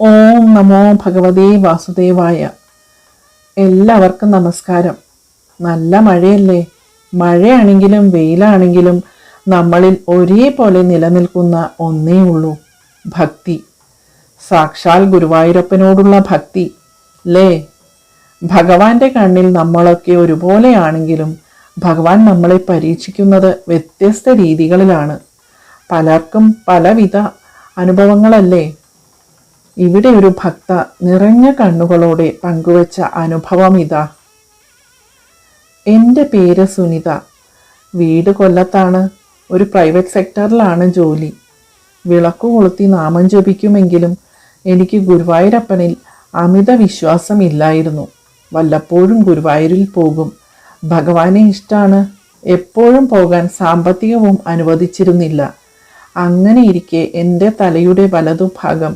ഓം നമോ ഭഗവതേ വാസുദേവായ. എല്ലാവർക്കും നമസ്കാരം. നല്ല മഴയല്ലേ? മഴയാണെങ്കിലും വെയിലാണെങ്കിലും നമ്മളിൽ ഒരേപോലെ നിലനിൽക്കുന്ന ഒന്നേ ഉള്ളൂ ഭക്തി. സാക്ഷാൽ ഗുരുവായൂരപ്പനോടുള്ള ഭക്തി ലേ ഭഗവാന്റെ കണ്ണിൽ നമ്മളൊക്കെ ഒരുപോലെയാണെങ്കിലും ഭഗവാൻ നമ്മളെ പരീക്ഷിക്കുന്നത് വ്യത്യസ്ത രീതികളിലാണ്. പലർക്കും പലവിധ അനുഭവങ്ങളല്ലേ? ഇവിടെ ഒരു ഭക്ത നിറഞ്ഞ കണ്ണുകളോടെ പങ്കുവച്ച അനുഭവം ഇതാ എന്റെ പേര് സുനിത. വീട് കൊല്ലത്താണ്. ഒരു പ്രൈവറ്റ് സെക്ടറിലാണ് ജോലി. വിളക്ക് കൊളുത്തി നാമം ജപിക്കുമെങ്കിലും എനിക്ക് ഗുരുവായൂരപ്പനിൽ അമിത വിശ്വാസമില്ലായിരുന്നു. വല്ലപ്പോഴും ഗുരുവായൂരിൽ പോകും. ഭഗവാനെ ഇഷ്ടമാണ് എപ്പോഴും പോകാൻ സാമ്പത്തികവും അനുവദിച്ചിരുന്നില്ല. അങ്ങനെ ഇരിക്കെ എന്റെ തലയുടെ വലതുഭാഗം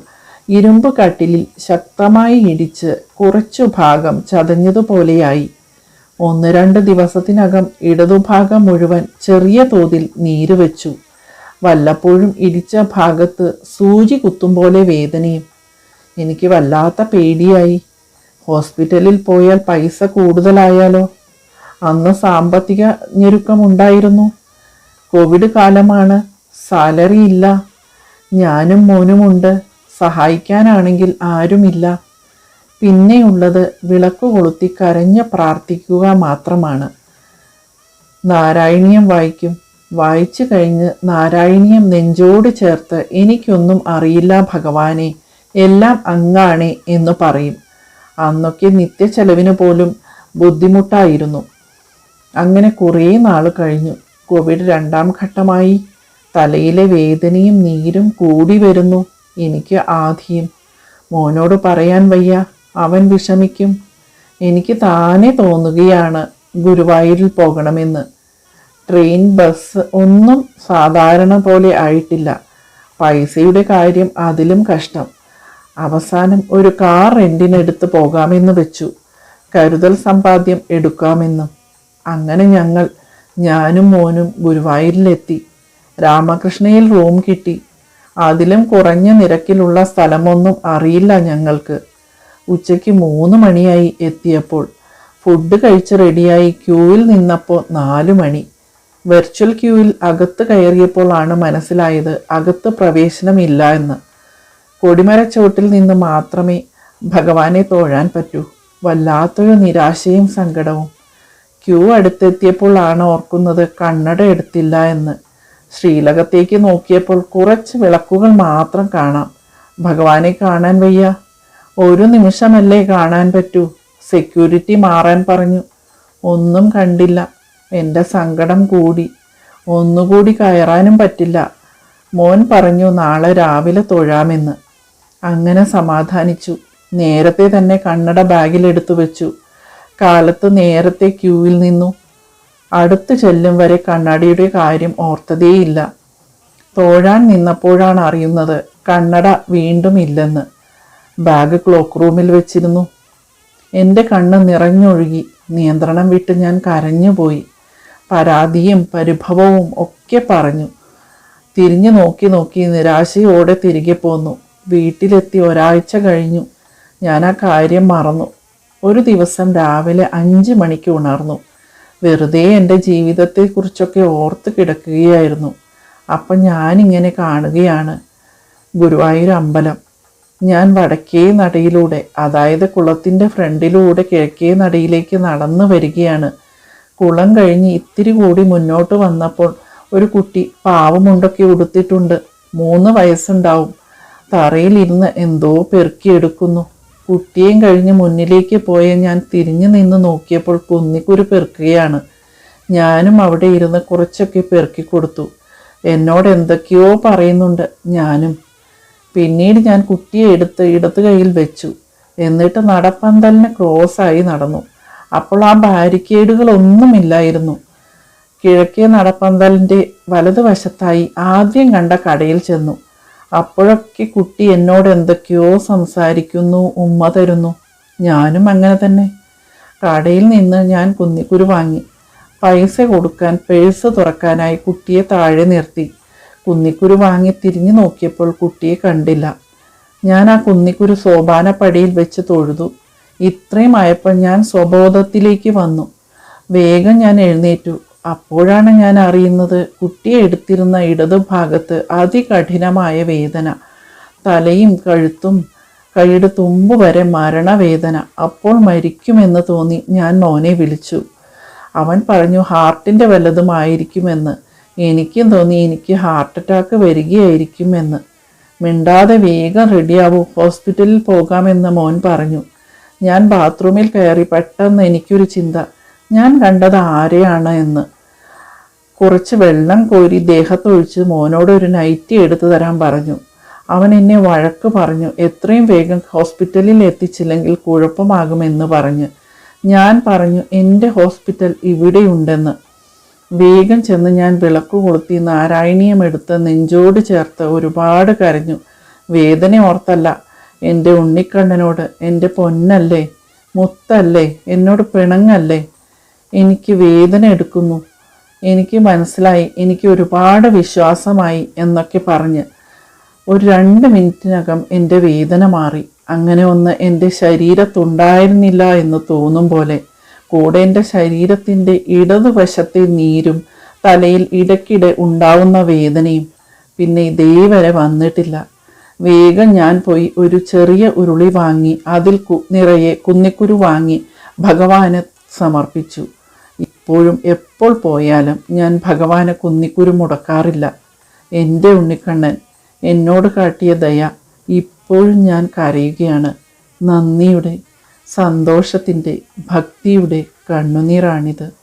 ഇരുമ്പ് കട്ടിലിൽ ശക്തമായി ഇടിച്ച് കുറച്ചു ഭാഗം ചതഞ്ഞതുപോലെയായി. ഒന്ന് രണ്ട് ദിവസത്തിനകം ഇടതുഭാഗം മുഴുവൻ ചെറിയ തോതിൽ നീര് വെച്ചു. വല്ലപ്പോഴും ഇടിച്ച ഭാഗത്ത് സൂചി കുത്തും പോലെ വേദനയും. എനിക്ക് വല്ലാത്ത പേടിയായി. ഹോസ്പിറ്റലിൽ പോയാൽ പൈസ കൂടുതലായാലോ? അന്ന് സാമ്പത്തിക ഞെരുക്കമുണ്ടായിരുന്നു. കോവിഡ് കാലമാണ്. സാലറി ഇല്ല. ഞാനും മോനുമുണ്ട്. സഹായിക്കാനാണെങ്കിൽ ആരുമില്ല. പിന്നെയുള്ളത് വിളക്ക് കൊളുത്തി കരഞ്ഞ് പ്രാർത്ഥിക്കുക മാത്രമാണ്. നാരായണീയം വായിക്കും. വായിച്ചു കഴിഞ്ഞ് നാരായണീയം നെഞ്ചോട് ചേർത്ത് എനിക്കൊന്നും അറിയില്ല ഭഗവാനെ എല്ലാം അങ്ങാണേ എന്ന് പറയും. അന്നൊക്കെ നിത്യച്ചെലവിന് പോലും ബുദ്ധിമുട്ടായിരുന്നു. അങ്ങനെ കുറേ നാൾ കഴിഞ്ഞു. കോവിഡ് രണ്ടാം ഘട്ടമായി. തലയിലെ വേദനയും നീരും കൂടി വരുന്നു. എനിക്ക് ആധിയും. മോനോട് പറയാൻ വയ്യ. അവൻ വിഷമിക്കും. എനിക്ക് താനെ തോന്നുകയാണ് ഗുരുവായൂരിൽ പോകണമെന്ന്. ട്രെയിൻ ബസ് ഒന്നും സാധാരണ പോലെ ആയിട്ടില്ല. പൈസയുടെ കാര്യം അതിലും കഷ്ടം. അവസാനം ഒരു കാർ റെന്റിനെടുത്ത് പോകാമെന്ന് വെച്ചു. കരുതൽ സമ്പാദ്യം എടുക്കാമെന്നും. അങ്ങനെ ഞങ്ങൾ ഞാനും മോനും ഗുരുവായൂരിലെത്തി. രാമകൃഷ്ണയിൽ റൂം കിട്ടി. അതിലും കുറഞ്ഞ നിരക്കിലുള്ള സ്ഥലമൊന്നും അറിയില്ല ഞങ്ങൾക്ക്. ഉച്ചയ്ക്ക് മൂന്ന് മണിയായി എത്തിയപ്പോൾ ഫുഡ് കഴിച്ച് റെഡിയായി ക്യൂവിൽ നിന്നപ്പോൾ നാല് മണി. വെർച്വൽ ക്യൂവിൽ അകത്ത് കയറിയപ്പോൾ ആണ് മനസ്സിലായത് അകത്ത് പ്രവേശനമില്ല എന്ന്. കൊടിമരച്ചോട്ടിൽ നിന്ന് മാത്രമേ ഭഗവാനെ തോഴാൻ പറ്റൂ. വല്ലാത്തൊരു നിരാശയും സങ്കടവും. ക്യൂ അടുത്തെത്തിയപ്പോൾ ആണ് ഓർക്കുന്നത് കണ്ണട എടുത്തില്ല എന്ന്. ശ്രീലകത്തേക്ക് നോക്കിയപ്പോൾ കുറച്ച് വിളക്കുകൾ മാത്രം കാണാം. ഭഗവാനെ കാണാൻ വയ്യ. ഒരു നിമിഷമല്ലേ കാണാൻ പറ്റൂ. സെക്യൂരിറ്റി മാറാൻ പറഞ്ഞു. ഒന്നും കണ്ടില്ല. എന്റെ സങ്കടം കൂടി. ഒന്നുകൂടി കയറാനും പറ്റില്ല. മോൻ പറഞ്ഞു നാളെ രാവിലെ തൊഴാമെന്ന്. അങ്ങനെ സമാധാനിച്ചു. നേരത്തെ തന്നെ കണ്ണട ബാഗിലെടുത്തു വെച്ചു. കാലത്ത് നേരത്തെ ക്യൂവിൽ നിന്നു. അടുത്ത് ചെല്ലും വരെ കണ്ണടയുടെ കാര്യം ഓർത്തതേയില്ല. തോഴാൻ നിന്നപ്പോഴാണ് അറിയുന്നത് കണ്ണട വീണ്ടും ഇല്ലെന്ന്. ബാഗ് ക്ലോക്ക് റൂമിൽ വെച്ചിരുന്നു. എന്റെ കണ്ണ് നിറഞ്ഞൊഴുകി നിയന്ത്രണം വിട്ട് ഞാൻ കരഞ്ഞുപോയി. പരാതിയും പരിഭവവും ഒക്കെ പറഞ്ഞു. തിരിഞ്ഞു നോക്കി നോക്കി നിരാശയോടെ തിരികെ പോന്നു. വീട്ടിലെത്തി ഒരാഴ്ച കഴിഞ്ഞു. ഞാൻ ആ കാര്യം മറന്നു. ഒരു ദിവസം രാവിലെ അഞ്ച് മണിക്ക് ഉണർന്നു. വെറുതെ എന്റെ ജീവിതത്തെക്കുറിച്ചൊക്കെ ഓർത്ത് കിടക്കുകയായിരുന്നു. അപ്പം ഞാനിങ്ങനെ കാണുകയാണ്. ഗുരുവായൂർ അമ്പലം. ഞാൻ വടക്കേ നടയിലൂടെ അതായത് കുളത്തിന്റെ ഫ്രണ്ടിലൂടെ കിഴക്കേ നടയിലേക്ക് നടന്നു വരികയാണ്. കുളം കഴിഞ്ഞ് ഇത്തിരി കൂടി മുന്നോട്ട് വന്നപ്പോൾ ഒരു കുട്ടി പാവമുണ്ടൊക്കെ ഉടുത്തിട്ടുണ്ട്. മൂന്ന് വയസ്സുണ്ടാവും. തറയിലിരുന്ന് എന്തോ പെറുക്കിയെടുക്കുന്നു. കുട്ടിയും കഴിഞ്ഞ് മുന്നിലേക്ക് പോയ ഞാൻ തിരിഞ്ഞു നിന്ന് നോക്കിയപ്പോൾ കുന്നിക്കുരു പെറുക്കുകയാണ്. ഞാനും അവിടെ ഇരുന്ന് കുറച്ചൊക്കെ പെറുക്കി കൊടുത്തു. എന്നോട് എന്തൊക്കെയോ പറയുന്നുണ്ട് ഞാനും. പിന്നീട് ഞാൻ കുട്ടിയെ എടുത്ത് ഇടത്ത് കയ്യിൽ വെച്ചു. എന്നിട്ട് നടപ്പന്തലിന് ക്രോസായി നടന്നു. അപ്പോൾ ആ ബാരിക്കേഡുകളൊന്നുമില്ലായിരുന്നു. കിഴക്കേ നടപ്പന്തലിന്റെ വലതുവശത്തായി ആദ്യം കണ്ട കടയിൽ ചെന്നു. അപ്പോഴൊക്കെ കുട്ടി എന്നോട് എന്തൊക്കെയോ സംസാരിക്കുന്നു ഉമ്മ തരുന്നു. ഞാനും അങ്ങനെ തന്നെ. കടയിൽ നിന്ന് ഞാൻ കുന്നിക്കുരു വാങ്ങി. പൈസ കൊടുക്കാൻ പേഴ്സ് തുറക്കാനായി കുട്ടിയെ താഴെ നിർത്തി. കുന്നിക്കുരു വാങ്ങി തിരിഞ്ഞു നോക്കിയപ്പോൾ കുട്ടിയെ കണ്ടില്ല. ഞാൻ ആ കുന്നിക്കുരു സോപാനപ്പടിയിൽ വെച്ച് തൊഴുതു. ഇത്രയും ആയപ്പോൾ ഞാൻ സ്വബോധത്തിലേക്ക് വന്നു. വേഗം ഞാൻ എഴുന്നേറ്റു. അപ്പോഴാണ് ഞാൻ അറിയുന്നത് കുട്ടിയെ എടുത്തിരുന്ന ഇടതുഭാഗത്ത് അതികഠിനമായ വേദന. തലയും കഴുത്തും കൈയുടെ തുമ്പ് വരെ മരണവേദന. അപ്പോൾ മരിക്കുമെന്ന് തോന്നി ഞാൻ മോനെ വിളിച്ചു. അവൻ പറഞ്ഞു ഹാർട്ടിന്റെ വല്ലതുമായിരിക്കുമെന്ന് എനിക്കും തോന്നി എനിക്ക് ഹാർട്ട് അറ്റാക്ക് വരികയായിരിക്കുമെന്ന്. മിണ്ടാതെ വേഗം റെഡിയാവൂ ഹോസ്പിറ്റലിൽ പോകാമെന്ന് മോൻ പറഞ്ഞു. ഞാൻ ബാത്റൂമിൽ കയറി പെട്ടെന്ന് എനിക്കൊരു ചിന്ത. ഞാൻ കണ്ടത് ആരെയാണ് എന്ന്. കുറച്ച് വെള്ളം കോരി ദേഹത്തൊഴിച്ച് മോനോട് ഒരു നൈറ്റി എടുത്തു തരാൻ പറഞ്ഞു. അവൻ എന്നെ വഴക്ക് പറഞ്ഞു എത്രയും വേഗം ഹോസ്പിറ്റലിൽ എത്തിച്ചില്ലെങ്കിൽ കുഴപ്പമാകുമെന്ന് പറഞ്ഞു. ഞാൻ പറഞ്ഞു എന്റെ ഹോസ്പിറ്റൽ ഇവിടെയുണ്ടെന്ന്. വേഗം ചെന്ന് ഞാൻ വിളക്ക് കൊളുത്തി നാരായണീയം എടുത്ത് നെഞ്ചോട് ചേർത്ത് ഒരുപാട് കരഞ്ഞു. വേദന ഓർത്തല്ല. എന്റെ ഉണ്ണിക്കണ്ണനോട് എന്റെ പൊന്നല്ലേ മുത്തല്ലേ എന്നോട് പിണങ്ങല്ലേ എനിക്ക് വേദന എടുക്കുന്നു. എനിക്ക് മനസ്സിലായി. എനിക്ക് ഒരുപാട് വിശ്വാസമായി എന്നൊക്കെ പറഞ്ഞ് ഒരു രണ്ട് മിനിറ്റിനകം എന്റെ വേദന മാറി. അങ്ങനെ ഒന്ന് എന്റെ ശരീരത്തുണ്ടായിരുന്നില്ല എന്ന് തോന്നും പോലെ കൂടെ എന്റെ ശരീരത്തിന്റെ ഇടതുവശത്തെ നീരും തലയിൽ ഇടയ്ക്കിടെ ഉണ്ടാവുന്ന വേദനയും പിന്നെ ഇതേവരെ വന്നിട്ടില്ല. വേഗം ഞാൻ പോയി ഒരു ചെറിയ ഉരുളി വാങ്ങി അതിൽ നിറയെ കുന്നിക്കുരു വാങ്ങി ഭഗവാന് സമർപ്പിച്ചു. ഇപ്പോഴും എപ്പോൾ പോയാലും ഞാൻ ഭഗവാനെ കുന്നിക്കുരു മുടക്കാറില്ല. എന്റെ ഉണ്ണിക്കണ്ണൻ എന്നോട് കാട്ടിയ ദയ ഇപ്പോഴും ഞാൻ കരയുകയാണ്. നന്ദിയുടെ സന്തോഷത്തിന്റെ ഭക്തിയുടെ കണ്ണുനീറാണിത്